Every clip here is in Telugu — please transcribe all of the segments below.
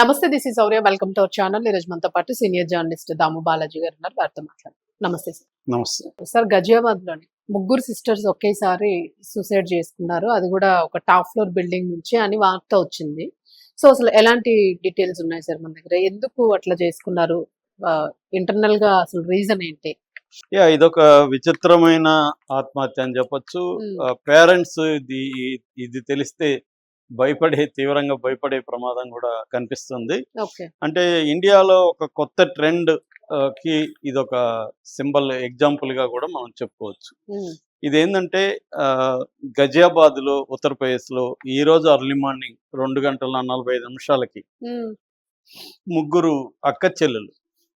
నమస్తే this is Sourya welcome to our channel ఈ రోజు మనతో పాటు సీనియర్ జర్నలిస్ట్ దాము బాలాజీ గారు ఉన్నారు. వారితో మాట్లాడు నమస్తే సార్. నమస్తే. సార్ గజియాబాద్లోని ముగ్గురు సిస్టర్స్ ఒకేసారి సూసైడ్ చేసుకున్నారు. అది కూడా ఒక టాప్ ఫ్లోర్ బిల్డింగ్ నుంచి అని వార్త వచ్చింది. సో అసలు ఎలాంటి డీటెయిల్స్ ఉన్నాయి సార్ మన దగ్గర? ఎందుకు అట్లా చేసుకున్నారు? ఇంటర్నల్గా అసలు రీజన్ ఏంటి? యా ఇదొక విచిత్రమైన ఆత్మహత్య అని చెప్పొచ్చు. Hmm. పేరెంట్స్ ఇది ఇది తెలిస్తే భయపడే తీవ్రంగా భయపడే ప్రమాదం కూడా కనిపిస్తుంది. అంటే ఇండియాలో ఒక కొత్త ట్రెండ్కి ఇదొక సింబల్ ఎగ్జాంపుల్గా కూడా మనం చెప్పుకోవచ్చు. ఇదేంటంటే గజియాబాద్లో ఉత్తరప్రదేశ్లో ఈ రోజు అర్లీ మార్నింగ్ రెండు గంటల నలభై ఐదు నిమిషాలకి ముగ్గురు అక్క చెల్లెలు.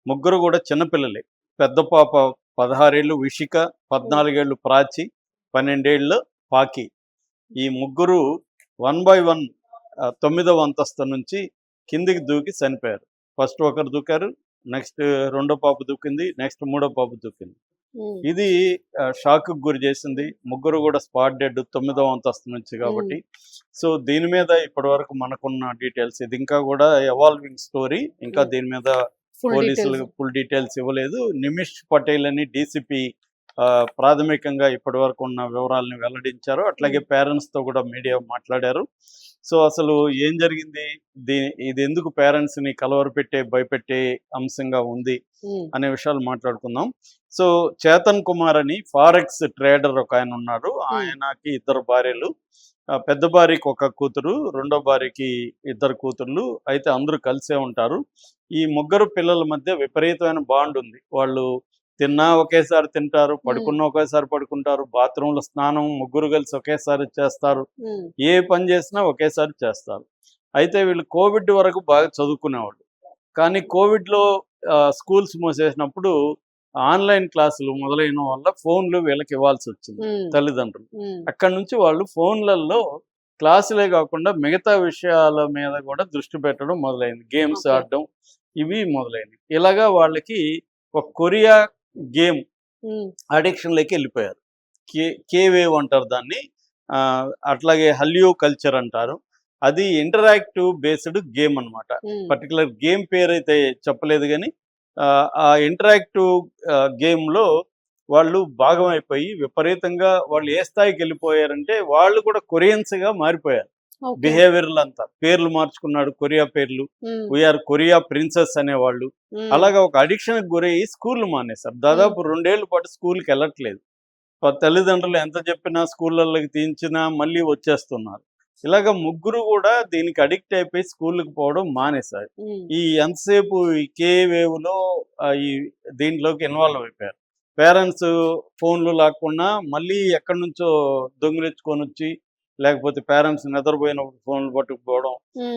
ముగ్గురు కూడా చిన్నపిల్లలే పెద్ద పాప పదహారేళ్ళు విషిక పద్నాలుగేళ్ళు ప్రాచి పన్నెండేళ్ళు పాకి. ఈ ముగ్గురు వన్ బై వన్ తొమ్మిదవ అంతస్తు నుంచి కిందికి దూకి చనిపోయారు. ఫస్ట్ ఒకరు దూకారు నెక్స్ట్ రెండో పాప దూకింది నెక్స్ట్ మూడో పాప దూకింది. ఇది షాక్ గురి చేసింది. ముగ్గురు కూడా స్పాట్ డెడ్ తొమ్మిదవ అంతస్తు నుంచి కాబట్టి. సో దీని మీద ఇప్పటి వరకు మనకున్న డీటెయిల్స్ ఇది ఇంకా కూడా ఎవాల్వింగ్ స్టోరీ. ఇంకా. దీని మీద ఫుల్ పోలీసులు డీటెయిల్స్ ఫుల్ డీటెయిల్స్ ఇవ్వలేదు. నిమిష్ పటేల్ అని డీసీపీ ప్రాథమికంగా ఇప్పటి వరకు ఉన్న వివరాలను వెల్లడించారు. అట్లాగే పేరెంట్స్తో కూడా మీడియా మాట్లాడారు. సో అసలు ఏం జరిగింది? దీ ఇది ఎందుకు పేరెంట్స్ని కలవరపెట్టే భయపెట్టే అంశంగా ఉంది అనే విషయాలు మాట్లాడుకుందాం. సో చేతన్ కుమార్ అని ఫారెక్స్ ట్రేడర్ ఒక ఆయన ఉన్నాడు ఆయనకి ఇద్దరు భార్యలు. పెద్ద భార్యకి ఒక కూతురు రెండో భార్యకి ఇద్దరు కూతుర్లు. అయితే అందరూ కలిసే ఉంటారు. ఈ ముగ్గురు పిల్లల మధ్య విపరీతమైన బాండ్ ఉంది. వాళ్ళు తిన్నా ఒకేసారి తింటారు పడుకున్నా ఒకేసారి పడుకుంటారు బాత్రూంలో స్నానం ముగ్గురు కలిసి ఒకేసారి చేస్తారు ఏ పని చేసినా ఒకేసారి చేస్తారు. అయితే వీళ్ళు కోవిడ్ వరకు బాగా చదువుకునేవాళ్ళు. కానీ కోవిడ్లో స్కూల్స్ మూసేసినప్పుడు ఆన్లైన్ క్లాసులు మొదలైన వల్ల ఫోన్లు వీళ్ళకి ఇవ్వాల్సి వచ్చింది తల్లిదండ్రులు. అక్కడ నుంచి వాళ్ళు ఫోన్లలో క్లాసులే కాకుండా మిగతా విషయాల మీద కూడా దృష్టి పెట్టడం మొదలైంది. గేమ్స్. ఆడడం ఇవి మొదలైనవి. ఇలాగా వాళ్ళకి ఒక కొరియా గేమ్ అడిక్షన్లోకి వెళ్ళిపోయారు. కే కేవేవ్ అంటారు దాన్ని. అట్లాగే హల్యూ కల్చర్ అంటారు. అది ఇంటరాక్టివ్ బేస్డ్ గేమ్ అన్నమాట. పర్టికులర్ గేమ్ పేరు అయితే చెప్పలేదు కానీ ఆ, ఇంటరాక్టివ్ గేమ్లో వాళ్ళు భాగం అయిపోయి విపరీతంగా వాళ్ళు ఏ స్థాయికి వెళ్ళిపోయారంటే వాళ్ళు కూడా కొరియన్స్గా మారిపోయారు. బిహేవియర్లు అంతా పేర్లు మార్చుకున్నాడు కొరియా పేర్లు. వీఆర్ కొరియా ప్రిన్సెస్ అనేవాళ్ళు. అలాగా ఒక అడిక్షన్ గురయ్యి స్కూల్ మానేశారు. దాదాపు రెండేళ్ళ పాటు స్కూల్కి వెళ్ళట్లేదు. తల్లిదండ్రులు ఎంత చెప్పినా స్కూళ్ళకి తీయించినా మళ్ళీ వచ్చేస్తున్నారు. ఇలాగ ముగ్గురు కూడా దీనికి అడిక్ట్ అయిపోయి స్కూల్కి పోవడం మానేశారు. ఈ ఎంతసేపు ఈ కే వేవ్లో ఈ దీంట్లోకి ఇన్వాల్వ్ అయిపోయారు. పేరెంట్స్ ఫోన్లు లాక్కుండా మళ్ళీ ఎక్కడి నుంచో దొంగిలించుకొని వచ్చి లేకపోతే పేరెంట్స్ నిద్రపోయిన ఫోన్లు పట్టుకుపోవడం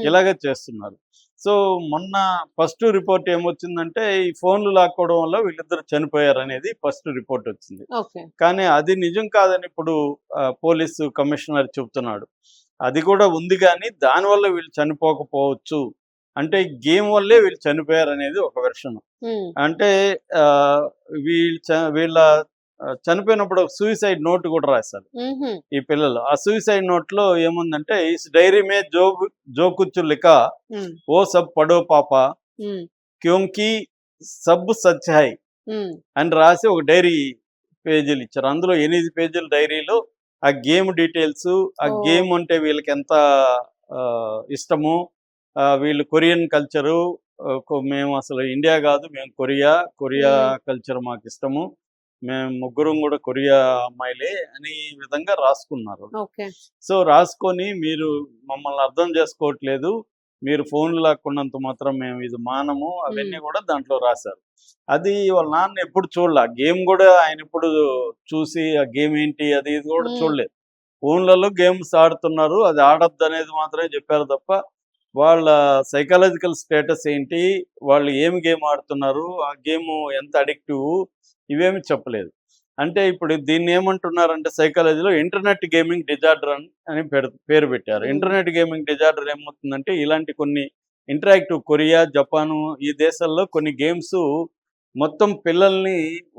ఇలాగే చేస్తున్నారు. సో మొన్న ఫస్ట్ రిపోర్ట్ ఏమొచ్చిందంటే ఈ ఫోన్లు లాక్కోవడం వల్ల వీళ్ళిద్దరు చనిపోయారు అనేది ఫస్ట్ రిపోర్ట్ వచ్చింది. కానీ అది నిజం కాదని ఇప్పుడు పోలీసు కమిషనర్ చెబుతున్నాడు అది కూడా ఉంది కానీ దానివల్ల వీళ్ళు చనిపోకపోవచ్చు. అంటే గేమ్ వల్లే వీళ్ళు చనిపోయారు అనేది ఒక వెర్షన్. అంటే వీళ్ళు వీళ్ళ చనిపోయినప్పుడు ఒక సూసైడ్ నోట్ కూడా రాశారు. ఈ పిల్లలు. ఆ సూసైడ్ నోట్లో ఏముందంటే ఇస్ డైరీ మే జో జో కుచ్చు లిఖా ఓ సబ్ పడో పాప క్యోంకి సబ్ సచ్ హై అని రాసి ఒక డైరీ పేజీలు ఇచ్చారు. అందులో ఎనిమిది పేజీల డైరీలో. ఆ గేమ్ డీటెయిల్స్ ఆ. గేమ్ అంటే వీళ్ళకి ఎంత ఇష్టము వీళ్ళు కొరియన్ కల్చరు మేము అసలు ఇండియా కాదు మేము కొరియా కొరియా కల్చర్ మాకు ఇష్టము. మేము ముగ్గురం కూడా కొరియా అమ్మాయిలే అని ఈ విధంగా రాసుకున్నారు. సో రాసుకొని మీరు మమ్మల్ని అర్థం చేసుకోవట్లేదు. మీరు ఫోన్లు లాక్కున్నంత మాత్రం మేము ఇది మానము. అవన్నీ కూడా దాంట్లో రాశారు. అది వాళ్ళ నాన్న ఎప్పుడు చూడలే. గేమ్ కూడా ఆయన ఎప్పుడు చూసి ఆ గేమ్ ఏంటి అది ఇది కూడా. చూడలేదు. ఫోన్లలో గేమ్స్ ఆడుతున్నారు. అది ఆడద్దు అనేది మాత్రమే చెప్పారు తప్ప వాళ్ళ సైకాలజికల్ స్టేటస్ ఏంటి? వాళ్ళు ఏమి గేమ్ ఆడుతున్నారు? ఆ గేమ్ ఎంత అడిక్టివ్ ఇవేమి చెప్పలేదు. అంటే ఇప్పుడు దీన్ని ఏమంటున్నారంటే సైకాలజీలో ఇంటర్నెట్ గేమింగ్ డిజార్డర్ అని పేరు పెట్టారు. ఇంటర్నెట్ గేమింగ్ డిజార్డర్ ఏమవుతుందంటే ఇలాంటి కొన్ని ఇంటరాక్టివ్ కొరియా జపాను ఈ దేశాల్లో కొన్ని గేమ్స్ మొత్తం పిల్లల్ని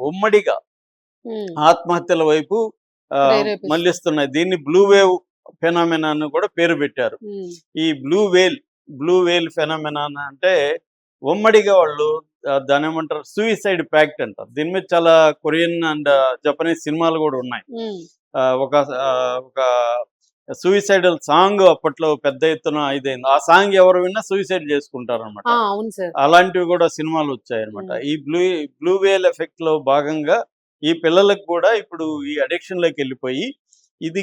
ఉమ్మడిగా ఆత్మహత్యల వైపు. మళ్ళిస్తున్నాయి. దీన్ని బ్లూ వేవ్ ఫెనామినా అని కూడా పేరు పెట్టారు. ఈ బ్లూ వేల్ బ్లూ వేల్ ఫెనమెనాన్ అంటే ఉమ్మడిగా వాళ్ళు దాని ఏమంటారు? సూయిసైడ్ ప్యాక్ట్ అంటారు. దీని మీద చాలా కొరియన్ అండ్ జపనీస్ సినిమాలు కూడా ఉన్నాయి. ఒక ఒక సూయిసైడల్ సాంగ్ అప్పట్లో పెద్ద ఎత్తున ఇదైంది. ఆ సాంగ్ ఎవరు విన్నా సూయిసైడ్ చేసుకుంటారు అనమాట అలాంటివి కూడా సినిమాలు వచ్చాయి అనమాట. ఈ బ్లూ బ్లూ వేల్ ఎఫెక్ట్లో భాగంగా ఈ పిల్లలకు కూడా ఇప్పుడు ఈ అడిక్షన్లోకి వెళ్ళిపోయి ఇది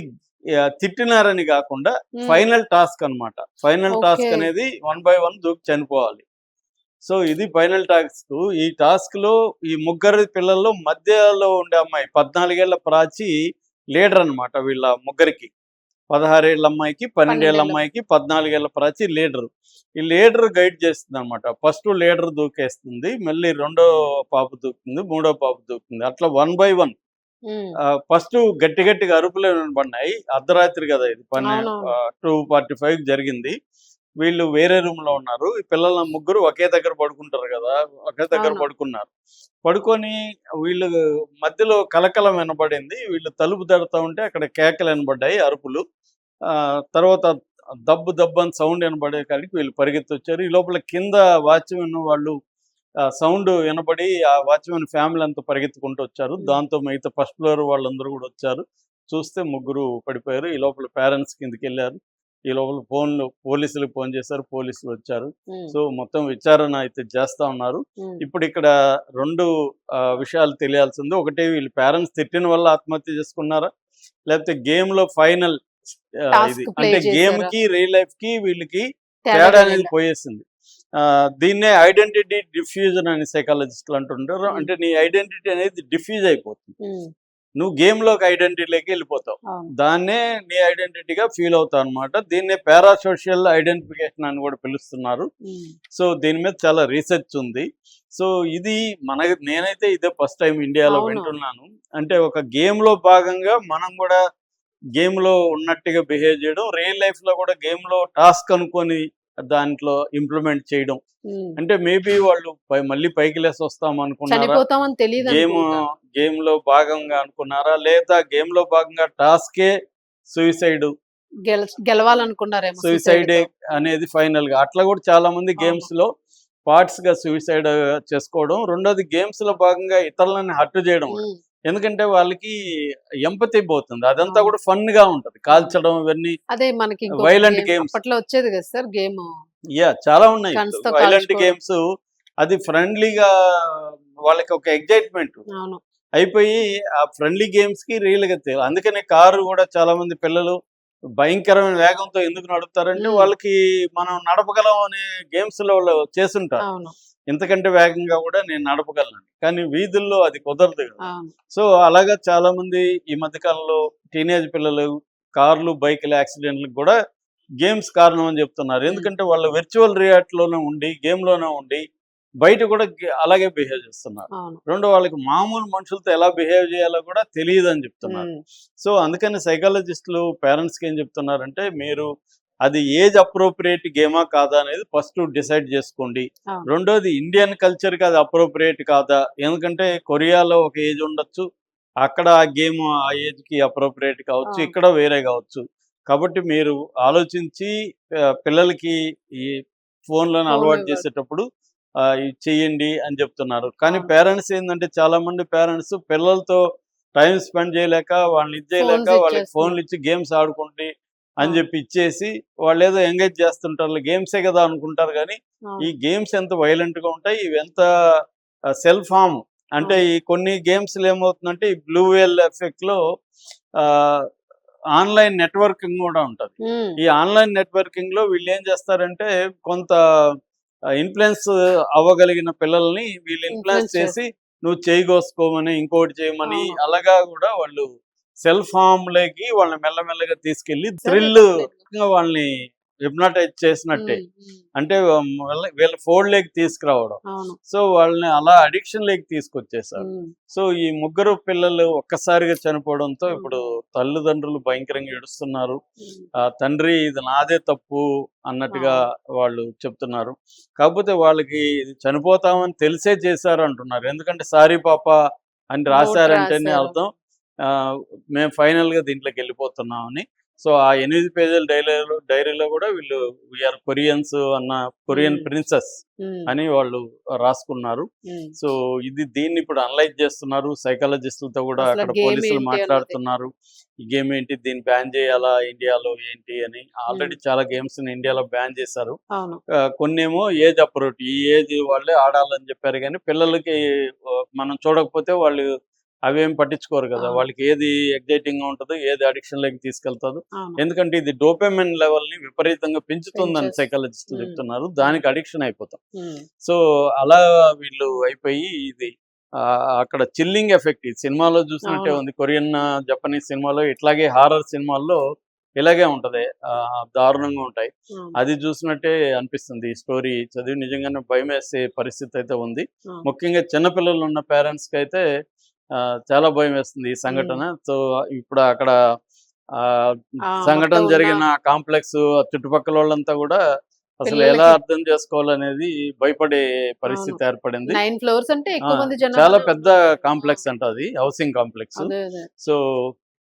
తిట్టినారని కాకుండా ఫైనల్ టాస్క్ అన్నమాట. Final task. అనేది వన్ బై వన్ దూకి చనిపోవాలి. సో ఇది ఫైనల్ టాస్క్. ఈ టాస్క్లో ఈ ముగ్గురు పిల్లల్లో మధ్యలో ఉండే అమ్మాయి పద్నాలుగేళ్ళ ప్రాచి లీడర్ అన్నమాట వీళ్ళ ముగ్గురికి. పదహారేళ్ళ అమ్మాయికి పన్నెండేళ్ళ. అమ్మాయికి పద్నాలుగేళ్ళ ప్రాచి లీడర్. ఈ లీడర్ గైడ్ చేస్తుంది అనమాట ఫస్ట్ లీడర్ దూకేస్తుంది మళ్ళీ రెండో పాప దూకుతుంది మూడో పాప దూకుతుంది. అట్లా వన్ బై వన్. ఫస్ట్ గట్టి గట్టిగా అరుపులు వినబడినాయి అర్ధరాత్రి కదా ఇది పని అవునవును. టూ ఫార్టీ ఫైవ్ జరిగింది. వీళ్ళు వేరే రూమ్లో ఉన్నారు. ఈ పిల్లల ముగ్గురు ఒకే దగ్గర పడుకుంటారు కదా ఒకే దగ్గర. పడుకున్నారు. పడుకొని వీళ్ళు మధ్యలో కలకలం వినబడింది వీళ్ళు తలుపు తడుతూ ఉంటే అక్కడ కేకలు వినబడ్డాయి అరుపులు. ఆ తర్వాత దబ్బు దబ్బు అని సౌండ్ వినబడే కాడికి వీళ్ళు పరిగెత్తి వచ్చారు ఈ లోపల కింద వాచ్మెన్ వాళ్ళు సౌండ్ వినబడి ఆ వాచ్మెన్ ఫ్యామిలీ అంతా పరిగెత్తుకుంటూ వచ్చారు. Hmm. దాంతో మిగతా ఫస్ట్ ఫ్లోర్ వాళ్ళందరూ కూడా వచ్చారు. చూస్తే ముగ్గురు పడిపోయారు. ఈ లోపల పేరెంట్స్ కిందకి వెళ్ళారు. ఈ లోపల ఫోన్లు పోలీసులకు ఫోన్ చేశారు. పోలీసులు వచ్చారు. ఉమ్, సో మొత్తం విచారణ అయితే చేస్తా ఉన్నారు. ఉమ్, ఇప్పుడు ఇక్కడ రెండు విషయాలు తెలియాల్సింది. ఒకటి వీళ్ళు పేరెంట్స్ తిట్టిన వల్ల ఆత్మహత్య చేసుకున్నారా? లేకపోతే గేమ్లో ఫైనల్ ఇది అంటే గేమ్? కి రియల్ లైఫ్కి వీళ్ళకి తేడా అనేది. పోయేసింది. దీన్నే ఐడెంటిటీ డిఫ్యూజన్ అని సైకాలజిస్టులు అంటుంటారు. అంటే నీ ఐడెంటిటీ అనేది డిఫ్యూజ్ అయిపోతుంది. నువ్వు గేమ్లోకి ఐడెంటిటీలోకి వెళ్ళిపోతావు. దాన్నే నీ ఐడెంటిటీగా ఫీల్ అవుతావు అనమాట దీన్నే పారాసోషియల్ ఐడెంటిఫికేషన్ అని కూడా పిలుస్తున్నారు. సో దీని మీద చాలా రీసెర్చ్ ఉంది. సో ఇది మన నేనైతే ఇదే ఫస్ట్ టైం ఇండియాలో. వింటున్నాను. అంటే ఒక గేమ్లో భాగంగా మనం కూడా గేమ్లో ఉన్నట్టుగా బిహేవ్ చేయడం రియల్ లైఫ్లో కూడా గేమ్లో టాస్క్ అనుకొని దాంట్లో ఇంప్లిమెంట్ చేయడం. అంటే మేబీ వాళ్ళు మళ్ళీ పైకి లేసి వస్తాం అనుకున్నారా గేమ్ గేమ్లో భాగంగా అనుకున్నారా? లేదా గేమ్లో భాగంగా టాస్కే సూసైడ్ గెలవాలనుకున్నారేమో సూసైడ్. అనేది ఫైనల్గా. అట్లా కూడా చాలా మంది. గేమ్స్లో పార్ట్స్గా సూసైడ్ చేసుకోవడం. రెండోది గేమ్స్లో భాగంగా ఇతరులని హర్ట్ చేయడం. ఎందుకంటే వాళ్ళకి ఎంపతి పోతుంది. అదంతా. కూడా ఫన్గా ఉంటది. కాల్చడం ఇవన్నీ అదే మనకి game games. అప్పట్లో వచ్చేది కదా సార్ గేమ్. యా చాలా ఉన్నాయి వైలెంట్. గేమ్స్ అది ఫ్రెండ్లీగా వాళ్ళకి ఒక ఎగ్జైట్మెంట్ అయిపోయి ఆ ఫ్రెండ్లీ గేమ్స్కి రియల్గా తెలియదు అందుకనే కారు కూడా చాలా మంది పిల్లలు భయంకరమైన వేగంతో ఎందుకు నడుపుతారంటే. వాళ్ళకి మనం నడపగలం అనే గేమ్స్లో వాళ్ళు చేస్తుంటారు. ఇంతకంటే వేగంగా కూడా నేను నడపగలను. కానీ వీధుల్లో అది కుదరదు కదా. సో అలాగా చాలా మంది ఈ మధ్య కాలంలో టీనేజ్ పిల్లలు కార్లు బైక్లు యాక్సిడెంట్లకు కూడా గేమ్స్ కారణం అని చెప్తున్నారు. ఎందుకంటే వాళ్ళు విర్చువల్లోనే ఉండి game లోనే ఉండి బయట కూడా అలాగే బిహేవ్ చేస్తున్నారు. రెండో వాళ్ళకి మామూలు మనుషులతో ఎలా బిహేవ్ చేయాలో కూడా తెలియదు అని చెప్తున్నారు. సో అందుకని సైకాలజిస్టులు పేరెంట్స్కి ఏం చెప్తున్నారంటే మీరు అది ఏజ్ అప్రోప్రియేట్ గేమా కాదా అనేది ఫస్ట్ డిసైడ్ చేసుకోండి. రెండోది ఇండియన్ కల్చర్కి అది అప్రోప్రియేట్ కాదా ఎందుకంటే కొరియాలో ఒక ఏజ్ ఉండొచ్చు అక్కడ ఆ గేమ్ ఆ ఏజ్కి అప్రోప్రియేట్ కావచ్చు. ఇక్కడ వేరే కావచ్చు కాబట్టి మీరు ఆలోచించి పిల్లలకి ఈ ఫోన్లను అలవాటు. చేసేటప్పుడు చెయ్యండి అని చెప్తున్నారు కానీ. పేరెంట్స్ ఏంటంటే చాలా మంది పేరెంట్స్ పిల్లలతో టైం స్పెండ్ చేయలేక వాళ్ళని ఇది చేయలేక వాళ్ళకి. ఫోన్లు ఇచ్చి గేమ్స్ ఆడుకుంటే అని. చెప్పి ఇచ్చేసి వాళ్ళు ఏదో ఎంగేజ్ చేస్తుంటారు గేమ్సే కదా అనుకుంటారు కానీ. ఈ గేమ్స్ ఎంత వైలెంట్గా ఉంటాయి ఇవి ఎంత సెల్ఫ్ హార్మ్ అంటే ఈ కొన్ని గేమ్స్ ఏమవుతుందంటే ఈ బ్లూ వేల్ ఎఫెక్ట్లో ఆన్లైన్ నెట్వర్కింగ్ కూడా ఉంటది ఈ ఆన్లైన్ నెట్వర్కింగ్లో వీళ్ళు ఏం చేస్తారంటే కొంత ఇన్ఫ్లుయెన్స్ అవ్వగలిగిన పిల్లల్ని వీళ్ళు ఇన్ఫ్లుయెన్స్ చేసి నువ్వు చేయగోసుకోమని ఇంకోటి చేయమని. అలాగా కూడా వాళ్ళు సెల్ఫ్ హార్మ్లోకి వాళ్ళని మెల్లమెల్లగా తీసుకెళ్ళి థ్రిల్. వాళ్ళని హిప్నటైజ్ చేసినట్టే. అంటే వాళ్ళ- ఫోల్డ్ లేకి తీసుకురావడం. సో వాళ్ళని అలా అడిక్షన్ లేకి తీసుకొచ్చేసారు సో ఈ ముగ్గురు పిల్లలు ఒక్కసారిగా చనిపోవడంతో. ఇప్పుడు తల్లిదండ్రులు భయంకరంగా ఏడుస్తున్నారు. తండ్రి ఇది నాదే తప్పు అన్నట్టుగా వాళ్ళు చెప్తున్నారు. కాకపోతే వాళ్ళకి ఇది చనిపోతామని తెలిసే చేశారు అంటున్నారు ఎందుకంటే సారీ పాప అని రాశారంటేనే రాశారు. అర్థం. మేము ఫైనల్గా దీంట్లోకి వెళ్ళిపోతున్నామని. సో ఆ ఎనిమిది పేజీల డైరీలో డైరీలో కూడా వీళ్ళు వీఆర్ కొరియన్స్ అన్న కొరియన్. ప్రిన్సెస్ అని వాళ్ళు రాసుకున్నారు. సో ఇది దీన్ని ఇప్పుడు అనలైజ్ చేస్తున్నారు. సైకాలజిస్టులతో కూడా అక్కడ పోలీసులు మాట్లాడుతున్నారు. ఈ గేమ్ ఏంటి? దీన్ని బ్యాన్ చేయాలా? ఇండియాలో ఏంటి? అని ఆల్రెడీ చాలా గేమ్స్ ఇండియాలో బ్యాన్ చేశారు. ఆ, కొన్నేమో ఏజ్ అప్రోట్ ఈ ఏజ్ వాళ్ళే ఆడాలని చెప్పారు. కానీ పిల్లలకి మనం చూడకపోతే వాళ్ళు అవేం పట్టించుకోరు కదా. వాళ్ళకి ఏది ఎగ్జైటింగ్గా ఉంటుందో ఏది అడిక్షన్లోకి తీసుకెళ్తుందో ఎందుకంటే ఇది డోపమిన్ లెవెల్ని విపరీతంగా పెంచుతుందని. సైకాలజిస్టులు ఉమ్. చెప్తున్నారు. దానికి అడిక్షన్ అయిపోతాం. సో అలా వీళ్ళు అయిపోయి ఇది ఆ, అక్కడ చిల్లింగ్ ఎఫెక్ట్ ఈ సినిమాలో చూసినట్టే. ఉంది. కొరియన్ జపనీస్ సినిమాలో ఇట్లాగే హారర్ సినిమాల్లో ఇలాగే ఉంటది. దారుణంగా ఉంటాయి. అది చూసినట్టే అనిపిస్తుంది ఈ స్టోరీ. చదివి నిజంగానే భయం వేసే పరిస్థితి అయితే ఉంది. ముఖ్యంగా చిన్నపిల్లలు ఉన్న పేరెంట్స్కి అయితే చాలా భయం వేస్తుంది ఈ సంఘటన. సో ఇప్పుడు అక్కడ సంఘటన జరిగిన కాంప్లెక్స్ చుట్టుపక్కల వాళ్ళంతా కూడా అసలు ఎలా అర్థం చేసుకోవాలనేది భయపడే పరిస్థితి ఏర్పడింది. నైన్ ఫ్లోర్స్ అంటే చాలా పెద్ద కాంప్లెక్స్ అంట అది హౌసింగ్ కాంప్లెక్స్. సో